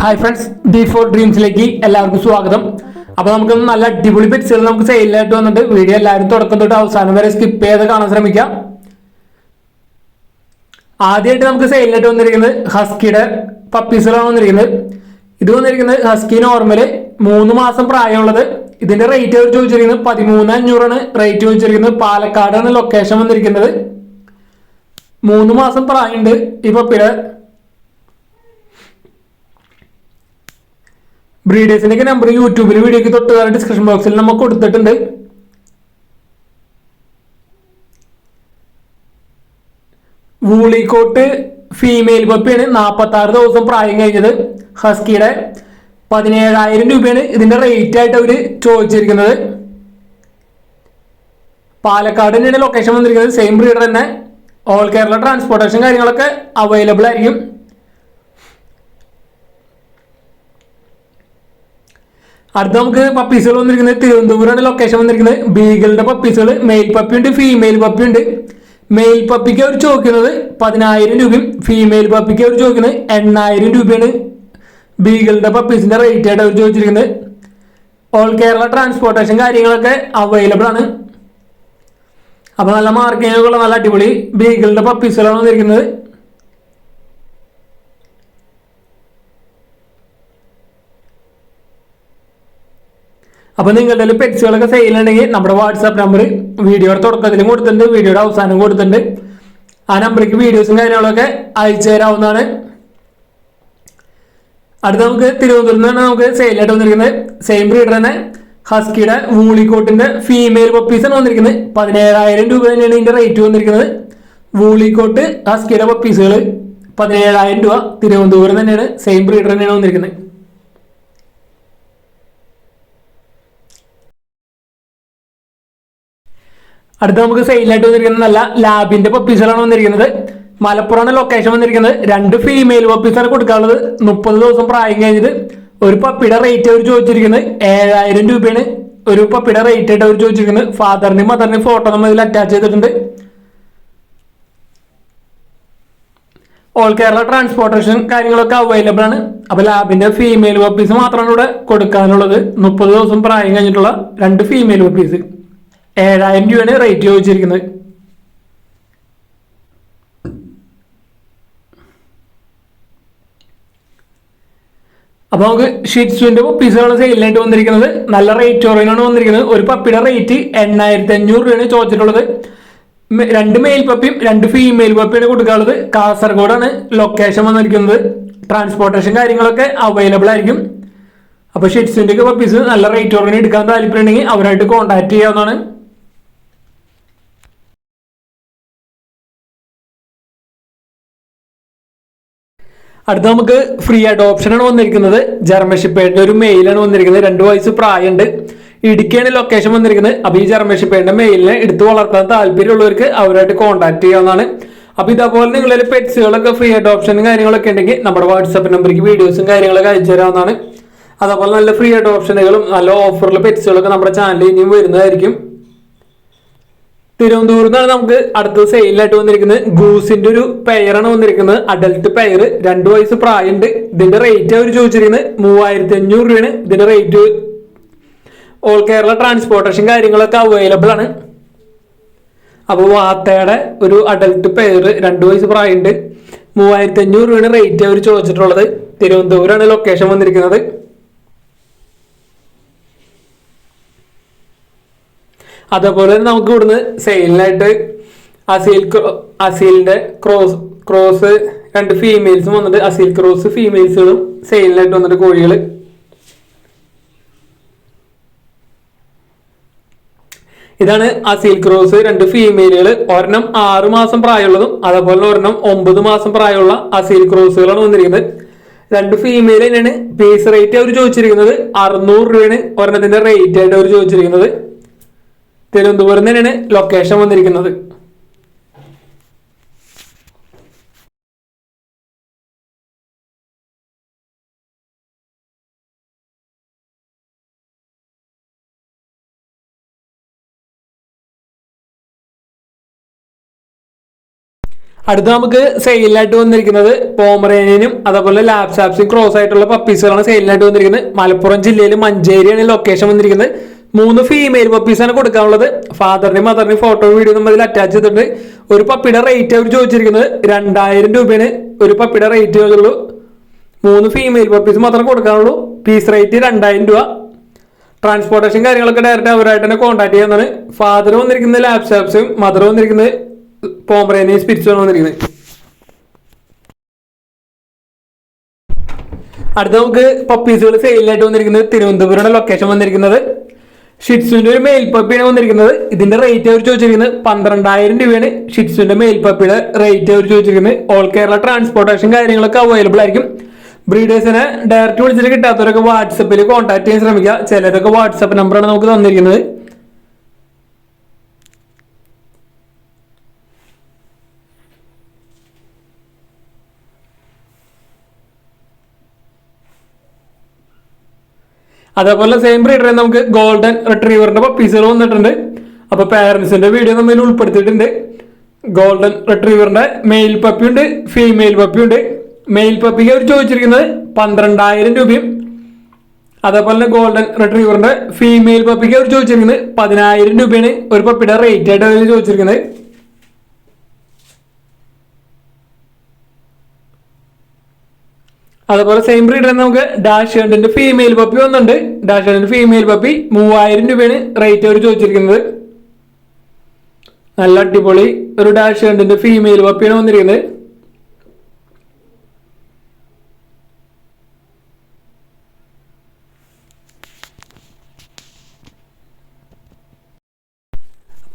Hi friends D four ഡ്രീംസിലേക്ക് എല്ലാവർക്കും സ്വാഗതം. അപ്പൊ നമുക്ക് നല്ല അടിപൊളി പെറ്റ്സുകൾ നമുക്ക് സെയിലായിട്ട് വന്നിട്ട് വീഡിയോ എല്ലാവരും തുടക്കം തൊട്ട് അവസാനം വരെ സ്കിപ്പ് ചെയ്ത് കാണാൻ ശ്രമിക്കാം. ആദ്യമായിട്ട് നമുക്ക് സെയിലായിട്ട് വന്നിരിക്കുന്നത് ഹസ്കിയുടെ പപ്പീസുകളാണ് വന്നിരിക്കുന്നത്. ഇത് വന്നിരിക്കുന്നത് ഹസ്കി നോർമൽ മൂന്ന് മാസം പ്രായമുള്ളത്. ഇതിന്റെ റേറ്റ് അവർ ചോദിച്ചിരിക്കുന്നത് പതിമൂന്ന് അഞ്ഞൂറാണ്. റേറ്റ് ചോദിച്ചിരിക്കുന്നത് പാലക്കാടാണ് ലൊക്കേഷൻ വന്നിരിക്കുന്നത്. മൂന്ന് മാസം പ്രായമുണ്ട്. ഈ പപ്പിയുടെ ബ്രീഡേഴ്സിന്റെ നമ്പർ യൂട്യൂബിൽ വീഡിയോക്ക് തൊട്ട് താഴെ ഡിസ്ക്രിപ്ഷൻ ബോക്സിൽ നമുക്ക് കൊടുത്തിട്ടുണ്ട്. വൂളിക്കോട്ട് ഫീമെയിൽ പപ്പിയാണ് നാൽപ്പത്തി ആറ് ദിവസം പ്രായം കഴിഞ്ഞത്. ഹസ്കിയുടെ പതിനേഴായിരം രൂപയാണ് ഇതിന്റെ റേറ്റ് ആയിട്ട് അവർ ചോദിച്ചിരിക്കുന്നത്. പാലക്കാട് തന്നെയാണ് ലൊക്കേഷൻ വന്നിരിക്കുന്നത്. സെയിം ബ്രീഡർ തന്നെ. ഓൾ കേരള ട്രാൻസ്പോർട്ടേഷൻ കാര്യങ്ങളൊക്കെ അവൈലബിൾ ആയിരിക്കും. അടുത്ത നമുക്ക് പപ്പീസുകൾ വന്നിരിക്കുന്നത് തിരുവനന്തപുരമാണ് ലൊക്കേഷൻ വന്നിരിക്കുന്നത്. ബീഗിളുടെ പപ്പീസുകൾ മെയിൽ പപ്പിയുണ്ട് ഫീമെയിൽ പപ്പിയുണ്ട് മെയിൽ പപ്പിക്ക് അവർ ചോദിക്കുന്നത് പതിനായിരം രൂപയും ഫീമെയിൽ പപ്പിക്ക് അവർ ചോദിക്കുന്നത് എണ്ണായിരം രൂപയാണ്. ബീഗിളുടെ പപ്പീസിന്റെ റേറ്റ് ആയിട്ട് അവർ ചോദിച്ചിരിക്കുന്നത്. ഓൾ കേരള ട്രാൻസ്പോർട്ടേഷൻ കാര്യങ്ങളൊക്കെ അവൈലബിൾ ആണ്. അപ്പൊ നല്ല മാർക്കിങ്ങൾ നല്ല അടിപൊളി ബീഗിളുടെ പപ്പീസുകളാണ് വന്നിരിക്കുന്നത്. അപ്പൊ നിങ്ങളുടെ പെറ്റ്സുകളൊക്കെ സെയിൽ ഉണ്ടെങ്കിൽ നമ്മുടെ വാട്സാപ്പ് നമ്പർ വീഡിയോയുടെ തുടക്കത്തിലും കൊടുത്തിട്ടുണ്ട് വീഡിയോയുടെ അവസാനം കൊടുത്തിട്ടുണ്ട്. ആ നമ്പറിലേക്ക് വീഡിയോസും കാര്യങ്ങളൊക്കെ അയച്ചു തരാവുന്നതാണ്. അടുത്ത നമുക്ക് തിരുവനന്തപുരത്ത് നിന്നാണ് നമുക്ക് സെയിലായിട്ട് വന്നിരിക്കുന്നത്. സെയിം ബ്രീഡർ തന്നെ. ഹസ്കിയുടെ വൂളിക്കോട്ടിന്റെ ഫീമെയിൽ പപ്പീസാണ് വന്നിരിക്കുന്നത്. പതിനേഴായിരം രൂപ തന്നെയാണ് ഇതിന്റെ റേറ്റ് വന്നിരിക്കുന്നത്. വൂളിക്കോട്ട് ഹസ്കിയുടെ പപ്പീസുകൾ പതിനേഴായിരം രൂപ തിരുവനന്തപുരം തന്നെയാണ് സെയിം ബ്രീഡർ തന്നെയാണ് വന്നിരിക്കുന്നത്. അടുത്ത നമുക്ക് സെയിലായിട്ട് വന്നിരിക്കുന്നത് നല്ല ലാബിന്റെ പപ്പീസുകളാണ് വന്നിരിക്കുന്നത്. മലപ്പുറമാണ് ലൊക്കേഷൻ വന്നിരിക്കുന്നത്. രണ്ട് ഫീമെയിൽ പപ്പീസാണ് കൊടുക്കാനുള്ളത്. മുപ്പത് ദിവസം പ്രായം കഴിഞ്ഞിട്ട് ഒരു പപ്പിയുടെ റേറ്റ് അവർ ചോദിച്ചിരിക്കുന്നത്. ഏഴായിരം രൂപയാണ് ഒരു പപ്പിയുടെ റേറ്റ് ആയിട്ട് അവർ ചോദിച്ചിരിക്കുന്നത്. ഫാദറിന്റെയും മദറിന്റെയും ഫോട്ടോ നമ്മൾ ഇതിൽ അറ്റാച്ച് ചെയ്തിട്ടുണ്ട്. ഓൾ കേരള ട്രാൻസ്പോർട്ടേഷൻ കാര്യങ്ങളൊക്കെ അവൈലബിൾ ആണ്. അപ്പൊ ലാബിന്റെ ഫീമെയിൽ പപ്പീസ് മാത്രമാണ് ഇവിടെ കൊടുക്കാനുള്ളത്. മുപ്പത് ദിവസം പ്രായം കഴിഞ്ഞിട്ടുള്ള രണ്ട് ഫീമെയിൽ പപ്പീസ് ഏഴായിരം രൂപയാണ് റേറ്റ് ചോദിച്ചിരിക്കുന്നത്. അപ്പൊ നമുക്ക് ഷിറ്റ്സുവിന്റെ പപ്പീസുകളാണ് സെയിലായിട്ട് വന്നിരിക്കുന്നത്. നല്ല റേറ്റ് കുറവിനാണ് വന്നിരിക്കുന്നത്. ഒരു പപ്പിയുടെ റേറ്റ് എണ്ണായിരത്തി അഞ്ഞൂറ് രൂപയാണ് ചോദിച്ചിട്ടുള്ളത്. രണ്ട് മെയിൽ പപ്പിയും രണ്ട് ഫീമെയിൽ പപ്പിയാണ് കൊടുക്കാനുള്ളത് കാസർഗോഡാണ് ലൊക്കേഷൻ വന്നിരിക്കുന്നത്. ട്രാൻസ്പോർട്ടേഷൻ കാര്യങ്ങളൊക്കെ അവൈലബിൾ ആയിരിക്കും. അപ്പൊ ഷിറ്റ്സിന്റെ ഒക്കെ പപ്പീസ് നല്ല റേറ്റ് കുറവിന് എടുക്കാൻ താല്പര്യം ഉണ്ടെങ്കിൽ അവരായിട്ട് കോൺടാക്ട് ചെയ്യാവുന്നതാണ്. അടുത്ത നമുക്ക് ഫ്രീ അഡോപ്ഷൻ ആണ് വന്നിരിക്കുന്നത്. ജർമ്മഷിപ്പേടിന്റെ ഒരു മെയിലാണ് വന്നിരിക്കുന്നത്. രണ്ടു വയസ്സ് പ്രായമുണ്ട്. ഇടുക്കിയാണ് ലൊക്കേഷൻ വന്നിരിക്കുന്നത്. അപ്പൊ ഈ ജർമ്മഷിപ്പേടിന്റെ മെയിലിനെ എടുത്തു വളർത്താൻ താല്പര്യമുള്ളവർക്ക് അവരായിട്ട് കോൺടാക്ട് ചെയ്യാവുന്നതാണ്. അപ്പൊ ഇതേപോലെ നിങ്ങളൊരു പെറ്റ്സുകളൊക്കെ ഫ്രീ അഡോപ്ഷനും കാര്യങ്ങളൊക്കെ ഉണ്ടെങ്കിൽ നമ്മുടെ വാട്സാപ്പ് നമ്പറിലേക്ക് വീഡിയോസും കാര്യങ്ങളൊക്കെ അയച്ചു തരാവുന്നതാണ്. അതേപോലെ നല്ല ഫ്രീ ആയിട്ട് ഓപ്ഷനുകളും നല്ല ഓഫറിൽ പെറ്റ്സുകളൊക്കെ നമ്മുടെ ചാനലിൽ ഇനിയും വരുന്നതായിരിക്കും. തിരുവനന്തപുരത്ത് നിന്നാണ് നമുക്ക് അടുത്ത സെയിലായിട്ട് വന്നിരിക്കുന്നത് ഗൂസിന്റെ ഒരു പെയറാണ് വന്നിരിക്കുന്നത്. അഡൽട്ട് പെയർ രണ്ടു വയസ്സ് പ്രായമുണ്ട്. ഇതിന്റെ റേറ്റ് അവർ ചോദിച്ചിരിക്കുന്നത് മൂവായിരത്തി അഞ്ഞൂറ് രൂപയാണ്. ഇതിന്റെ റേറ്റ് ഓൾ കേരള ട്രാൻസ്പോർട്ടേഷൻ കാര്യങ്ങളൊക്കെ അവൈലബിൾ ആണ്. അപ്പോൾ വാത്തയുടെ ഒരു അഡൽട്ട് പെയർ രണ്ടു വയസ്സ് പ്രായമുണ്ട്. മൂവായിരത്തി അഞ്ഞൂറ് രൂപയാണ് റേറ്റ് അവർ ചോദിച്ചിട്ടുള്ളത്. തിരുവനന്തപുരമാണ് ലൊക്കേഷൻ വന്നിരിക്കുന്നത്. അതേപോലെ തന്നെ നമുക്ക് ഇവിടുന്ന് സെയിലിനായിട്ട് അസീൽ അസീലിന്റെ ക്രോസ് ക്രോസ് രണ്ട് ഫീമെയിൽസും വന്നിട്ട് അസീൽ ക്രോസ് ഫീമെയിൽസുകളും സെയിലിനായിട്ട് വന്നിട്ട് കോഴികൾ ഇതാണ് അസീൽ ക്രോസ് രണ്ട് ഫീമെയിലുകൾ ഒരെണ്ണം ആറ് മാസം പ്രായമുള്ളതും അതേപോലെ ഒരെണ്ണം ഒമ്പത് മാസം പ്രായമുള്ള അസീൽ ക്രോസുകളാണ് വന്നിരിക്കുന്നത്. രണ്ട് ഫീമെയിൽ തന്നെയാണ് പീസ് റേറ്റ് അവർ ചോദിച്ചിരിക്കുന്നത്. അറുന്നൂറ് രൂപയാണ് ഒരെണ്ണത്തിന്റെ റേറ്റ് ആയിട്ട് അവർ ചോദിച്ചിരിക്കുന്നത്. തിരുവനന്തപുരം തന്നെയാണ് ലൊക്കേഷൻ വന്നിരിക്കുന്നത്. അടുത്ത നമുക്ക് സെയിലായിട്ട് വന്നിരിക്കുന്നത് പോമറേനിയനും അതേപോലെ ലാപ്സാപ്സും ക്രോസ് ആയിട്ടുള്ള പപ്പീസുകളാണ് സെയിലായിട്ട് വന്നിരിക്കുന്നത്. മലപ്പുറം ജില്ലയിൽ മഞ്ചേരിയാണ് ലൊക്കേഷൻ വന്നിരിക്കുന്നത്. മൂന്ന് ഫീമെയിൽ പപ്പീസാണ് കൊടുക്കാനുള്ളത്. ഫാദറിന്റെയും മദറിന്റെയും ഫോട്ടോ വീഡിയോ നമ്മൾ അറ്റാച്ച് ചെയ്തിട്ടുണ്ട്. ഒരു പപ്പിയുടെ റേറ്റ് അവർ ചോദിച്ചിരിക്കുന്നത് രണ്ടായിരം രൂപയാണ്. ഒരു പപ്പിയുടെ റേറ്റ് ചോദിച്ചുള്ളൂ മൂന്ന് ഫീമെയിൽ പപ്പീസ് മാത്രമേ കൊടുക്കാനുള്ളൂ. പീസ് റേറ്റ് രണ്ടായിരം രൂപ. ട്രാൻസ്പോർട്ടേഷൻ കാര്യങ്ങളൊക്കെ ഡയറക്റ്റ് അവരായിട്ട് തന്നെ കോൺടാക്ട് ചെയ്യുന്നതാണ്. ഫാദർ വന്നിരിക്കുന്നത് ലാപ്സാപ്സും മദർ വന്നിരിക്കുന്നത് പോംബ്രേനെയും സ്പിരിച്ചുമാണ് വന്നിരിക്കുന്നത്. അടുത്ത നമുക്ക് പപ്പീസുകൾ സെയിലായിട്ട് വന്നിരിക്കുന്നത് തിരുവനന്തപുരം ലൊക്കേഷൻ വന്നിരിക്കുന്നത്. ഷിറ്റ്സുവിന്റെ ഒരു മെയിൽ പപ്പിയാണ് വന്നിരിക്കുന്നത്. ഇതിന്റെ റേറ്റ് അവർ ചോദിച്ചിരിക്കുന്നത് പന്ത്രണ്ടായിരം രൂപയാണ്. ഷിറ്റ്സുവിന്റെ മെയിൽ പപ്പിയുടെ റേറ്റ് അവർ ചോദിച്ചിരിക്കുന്നത് ഓൾ കേരള ട്രാൻസ്പോർട്ടേഷൻ കാര്യങ്ങളൊക്കെ അവൈലബിൾ ആയിരിക്കും. ബ്രീഡേഴ്സിനെ ഡയറക്റ്റ് വിളിച്ചിട്ട് കിട്ടാത്തവരൊക്കെ വാട്സപ്പിൽ കോൺടാക്ട് ചെയ്യാൻ ശ്രമിക്കുക. ചിലരൊക്കെ വാട്സപ്പ് നമ്പറാണ് നമുക്ക് തന്നിരിക്കുന്നത്. അതേപോലെ സെയിം ബ്രീഡറെ നമുക്ക് ഗോൾഡൻ റിട്രീവറിന്റെ പപ്പീസുകൾ വന്നിട്ടുണ്ട്. അപ്പൊ പാരന്റ്സിന്റെ വീഡിയോ നമ്മൾ ഉൾപ്പെടുത്തിയിട്ടുണ്ട്. ഗോൾഡൻ റിട്രീവറിന്റെ മെയിൽ പപ്പിയുണ്ട് ഫീമെയിൽ പപ്പിയുണ്ട് മെയിൽ പപ്പിക്ക് അവർ ചോദിച്ചിരിക്കുന്നത് പന്ത്രണ്ടായിരം രൂപയും. അതേപോലെ ഗോൾഡൻ റിട്രീവറിന്റെ ഫീമെയിൽ പപ്പിക്ക് അവർ ചോദിച്ചിരിക്കുന്നത് പതിനായിരം രൂപയാണ്. ഒരു പപ്പിയുടെ റേറ്റ് ആയിട്ട് അവർ ചോദിച്ചിരിക്കുന്നത്. അതുപോലെ സെയിം ബ്രീഡ് തന്നെ നമുക്ക് ഡാഷ് ഹണ്ടിന്റെ ഫീമെയിൽ പപ്പി വന്നിട്ടുണ്ട്. ഡാഷ് ഹണ്ടിന്റെ ഫീമെയിൽ പപ്പി മൂവായിരം രൂപയാണ് റേറ്റ് അവർ ചോദിച്ചിരിക്കുന്നത്. നല്ല അടിപൊളി ഒരു ഡാഷ് ഹണ്ടിന്റെ ഫീമെയിൽ പപ്പിയാണ് വന്നിരിക്കുന്നത്.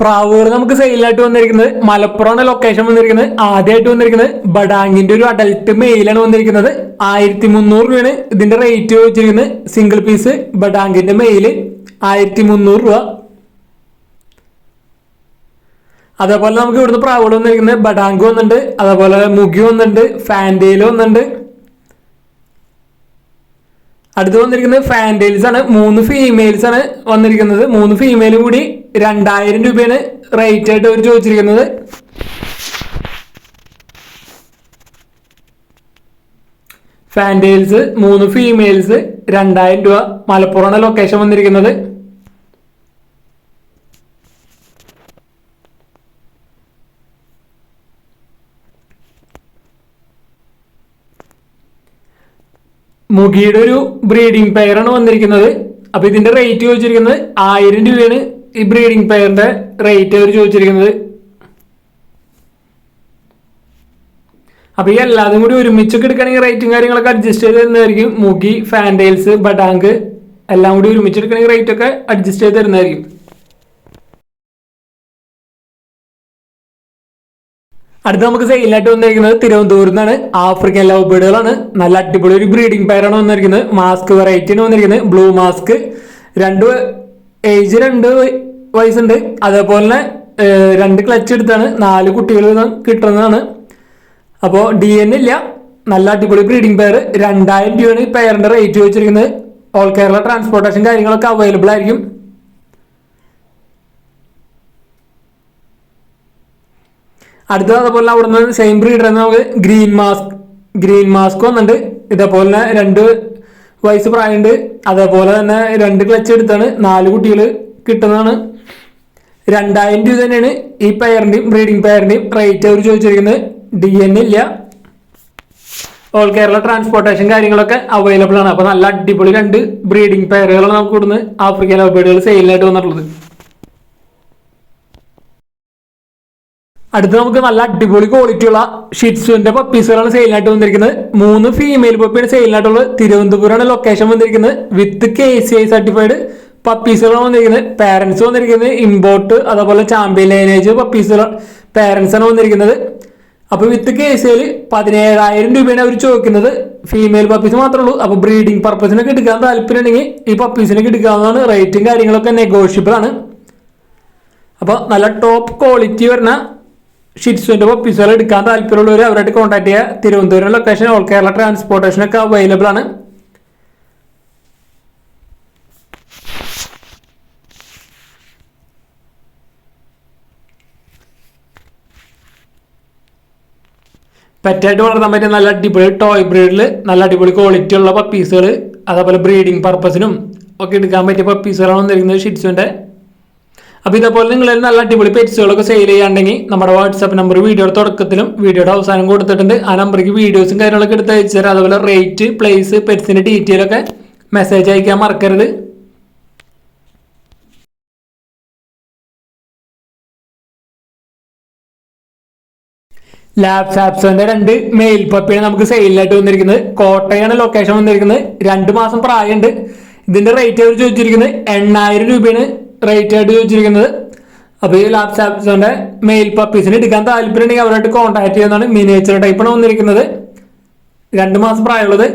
പ്രാവുകൾ നമുക്ക് സെയിലായിട്ട് വന്നിരിക്കുന്നത്. മലപ്പുറമാണ് ലൊക്കേഷൻ വന്നിരിക്കുന്നത്. ആദ്യമായിട്ട് വന്നിരിക്കുന്നത് ബഡാങ്ങിന്റെ ഒരു അഡൽട്ട് മെയിലാണ് വന്നിരിക്കുന്നത്. ആയിരത്തി മുന്നൂറ് രൂപയാണ് ഇതിന്റെ റേറ്റ് വെച്ചിരിക്കുന്നത് സിംഗിൾ പീസ് ബഡാങ്കിന്റെ മെയിൽ ആയിരത്തി മുന്നൂറ് രൂപ. അതേപോലെ നമുക്ക് ഇവിടുന്ന് പ്രാവുകൾ വന്നിരിക്കുന്നത് ബഡാങ്ക് വന്നിട്ടുണ്ട്. അതേപോലെ മുഗി വന്നിട്ടുണ്ട്. ഫാൻഡേൽ വന്നിട്ടുണ്ട്. അടുത്ത് വന്നിരിക്കുന്നത് ഫാൻഡേൽസ് ആണ്. മൂന്ന് ഫീമെയിൽസ് ആണ് വന്നിരിക്കുന്നത്. മൂന്ന് ഫീമെയിൽ കൂടി രണ്ടായിരം രൂപയാണ് റേറ്റ് ആയിട്ട് അവർ ചോദിച്ചിരിക്കുന്നത്. ഫാന്റെയിൽസ് മൂന്ന് ഫീമെയിൽസ് രണ്ടായിരം രൂപ. മലപ്പുറമാണ് ലൊക്കേഷൻ വന്നിരിക്കുന്നത്. മുഗിയുടെ ഒരു ബ്രീഡിംഗ് പെയറാണ് വന്നിരിക്കുന്നത്. അപ്പൊ ഇതിന്റെ റേറ്റ് ചോദിച്ചിരിക്കുന്നത് ആയിരം രൂപയാണ്. ഈ ബ്രീഡിംഗ് പെയറിന്റെ റേറ്റ് അവർ ചോദിച്ചിരിക്കുന്നത്? അപ്പൊ ഈ എല്ലാതും കൂടി ഒരുമിച്ചൊക്കെ എടുക്കണമെങ്കിൽ റേറ്റും കാര്യങ്ങളൊക്കെ അഡ്ജസ്റ്റ് ചെയ്ത് തരുന്നതായിരിക്കും. മുഗി ഫാൻഡെയിൽസ് ബഡാങ്ക് എല്ലാം കൂടി ഒരുമിച്ച് എടുക്കണമെങ്കിൽ റേറ്റ് ഒക്കെ അഡ്ജസ്റ്റ് ചെയ്ത് തരുന്നതായിരിക്കും. അടുത്ത നമുക്ക് സെയിലായിട്ട് വന്നിരിക്കുന്നത് തിരുവനന്തപുരത്ത് നിന്നാണ്. ആഫ്രിക്കൻ ലവ് ബേഡുകളാണ് നല്ല അടിപൊളി ഒരു ബ്രീഡിംഗ് പെയറാണ് വന്നിരിക്കുന്നത്. മാസ്ക് വെറൈറ്റിയാണ് വന്നിരിക്കുന്നത്. ബ്ലൂ മാസ്ക് രണ്ട് ഏജ് രണ്ട് വയസ്സുണ്ട്. അതേപോലെ തന്നെ രണ്ട് ക്ലച്ച് എടുത്താണ്. നാല് കുട്ടികൾ കിട്ടുന്നതാണ്. അപ്പോൾ ഡി എൻ ഇല്ല. നല്ല അടിപൊളി ബ്രീഡിംഗ് പെയർ രണ്ടായിരം രൂപയാണ് ഈ പെയറിന്റെ റേറ്റ് വെച്ചിരിക്കുന്നത് ഓൾ കേരള ട്രാൻസ്പോർട്ടേഷൻ കാര്യങ്ങളൊക്കെ അവൈലബിൾ ആയിരിക്കും. അടുത്തത് അതേപോലെ അവിടുന്ന് സെയിം ബ്രീഡർ നമുക്ക് ഗ്രീൻ മാസ്ക് ഗ്രീൻ മാസ്ക് വന്നിട്ടുണ്ട്. ഇതേപോലെ രണ്ട് വയസ്സ് പ്രായമുണ്ട്. അതേപോലെ തന്നെ രണ്ട് ക്ലച്ച് എടുത്താണ്. നാല് കുട്ടികൾ കിട്ടുന്നതാണ്. രണ്ടായിരം രൂപ തന്നെയാണ് ഈ പെയറിന്റെയും ബ്രീഡിംഗ് പെയറിന്റെയും റേറ്റ് അവർ ചോദിച്ചിരിക്കുന്നത്. ഡി എൻ ഇല്ല. ഓൾ കേരള ട്രാൻസ്പോർട്ടേഷൻ കാര്യങ്ങളൊക്കെ അവൈലബിൾ ആണ്. അപ്പോൾ നല്ല അടിപൊളി രണ്ട് ബ്രീഡിംഗ് പെയറുകളാണ് നമുക്ക് ഇവിടുന്ന് ആഫ്രിക്കൻ ലവ് ബേഡുകൾ സെയിലിനായിട്ട് വന്നിട്ടുള്ളത്. അടുത്ത് നമുക്ക് നല്ല അടിപൊളി ക്വാളിറ്റി ഉള്ള ഷിറ്റ്സുവിന്റെ പപ്പീസുകളാണ് സെയിലിനായിട്ട് വന്നിരിക്കുന്നത്. മൂന്ന് ഫീമെയിൽ പപ്പിയാണ് സെയിലിനായിട്ടുള്ളത് തിരുവനന്തപുരമാണ് ലൊക്കേഷൻ വന്നിരിക്കുന്നത്. With K C I certified പപ്പീസുകളാണ് വന്നിരിക്കുന്നത്. പാരന്റ്സ് വന്നിരിക്കുന്നത്. ഇമ്പോർട്ട് അതേപോലെ ചാമ്പ്യൻ ലൈനേജ് പപ്പീസുകൾ പാരന്റ്സാണ് വന്നിരിക്കുന്നത്. അപ്പൊ വിത്ത് കെ സി ഐയിൽ പതിനേഴായിരം രൂപയാണ് അവർ ചോദിക്കുന്നത്. ഫീമെയിൽ പപ്പീസ് മാത്രമേ ഉള്ളൂ. അപ്പൊ ബ്രീഡിംഗ് പർപ്പസിനൊക്കെ എടുക്കാൻ താല്പര്യം ഉണ്ടെങ്കിൽ ഈ പപ്പീസിനൊക്കെ എടുക്കാവുന്നതാണ്. റേറ്റും കാര്യങ്ങളൊക്കെ നെഗോഷ്യബിൾ ആണ്. അപ്പോൾ നല്ല ടോപ്പ് ക്വാളിറ്റി വരുന്ന ഷിറ്റ്സുവിന്റെ പപ്പീസുകൾ എടുക്കാൻ താല്പര്യമുള്ളവർ അവരായിട്ട് കോൺടാക്ട് ചെയ്യുക തിരുവനന്തപുരം ലൊക്കേഷൻ ഓൾ കേരള ട്രാൻസ്പോർട്ടേഷനൊക്കെ അവൈലബിൾ ആണ്. പെറ്റായിട്ട് വളർത്താൻ പറ്റിയ നല്ല അടിപൊളി ടോയ് ബ്രീഡിൽ നല്ല അടിപൊളി ക്വാളിറ്റി ഉള്ള പപ്പീസുകൾ അതേപോലെ ബ്രീഡിംഗ് പർപ്പസിനും ഒക്കെ എടുക്കാൻ പറ്റിയ പപ്പീസുകളാണ് വന്നിരിക്കുന്നത് ഷിറ്റ്സുവിന്റെ അപ്പോൾ ഇതേപോലെ നിങ്ങൾ നല്ല അടിപൊളി പെറ്റ്സുകളൊക്കെ സെയിൽ ചെയ്യാണ്ടെങ്കിൽ നമ്മുടെ വാട്സാപ്പ് നമ്പർ വീഡിയോയുടെ തുടക്കത്തിലും വീഡിയോയുടെ അവസാനം കൊടുത്തിട്ടുണ്ട്. ആ നമ്പറിലേക്ക് വീഡിയോസും കാര്യങ്ങളൊക്കെ എടുത്ത് അയച്ചു തരാം. അതുപോലെ റേറ്റ് പ്ലേസ് പെറ്റ്സിന്റെ ഡീറ്റെയിൽ ഒക്കെ മെസ്സേജ് അയക്കാൻ മറക്കരുത്. ലൊക്കേഷൻ രണ്ട് മാസം ഇതിന്റെ റേറ്റ് ചോദിച്ചിരിക്കുന്നത് എണ്ണായിരം രൂപയാണ്. റേറ്റ് ആയിട്ട് ചോദിച്ചിരിക്കുന്നത് അപ്പോൾ ഈ ലാബ് മെയിൽ പപ്പീസിന് എടുക്കാൻ താല്പര്യം ഉണ്ടെങ്കിൽ അവരായിട്ട് കോൺടാക്ട് ചെയ്യുന്നതാണ് മിനിയേച്ചർ ടൈപ്പാണ് വന്നിരിക്കുന്നത്. രണ്ട് മാസം പ്രായമുള്ളത്.